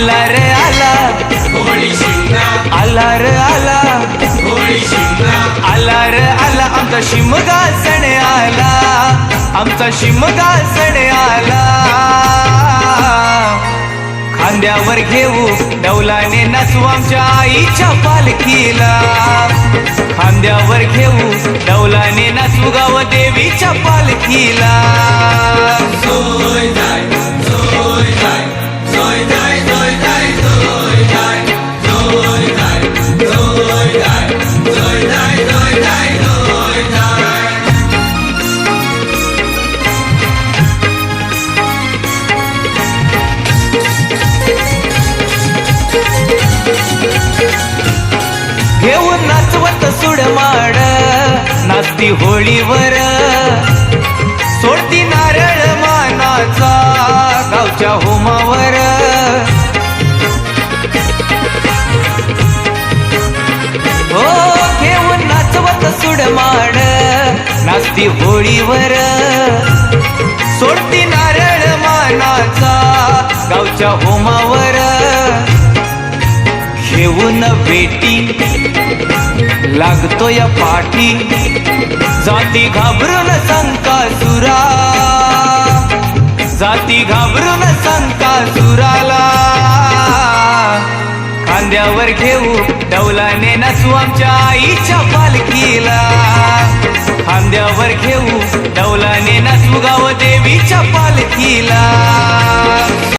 आला रे आला. आला रे आला. आला रे आला. आमचा शिमगा सण आला. आमचा शिमगा सण आला. खांद्यावर घेऊ डौलाने नसू आमच्या आईच्या पालखीला. खांद्यावर घेऊ डौलाने नसू गाव देवीच्या पालखीला. घेऊन नाचवत सुडमाड नाचती होळीवर. सोडती नारळ मानाचा गावच्या होमावर. हो घेऊन नाचवत सुडमाड नाचती होळीवर. सोडती नारळ मानाचा गावच्या होमावर. येऊन भेटी. लागतो या पाठी. जाती घाबरून सांगता सुरा. जाती घाबरून सांगता सुराला. खांद्यावर घेऊ डौलाने नसू आमच्या आईच्या पालखीला. खांद्यावर घेऊ डौलाने नसू गाव देवीच्या पालखीला.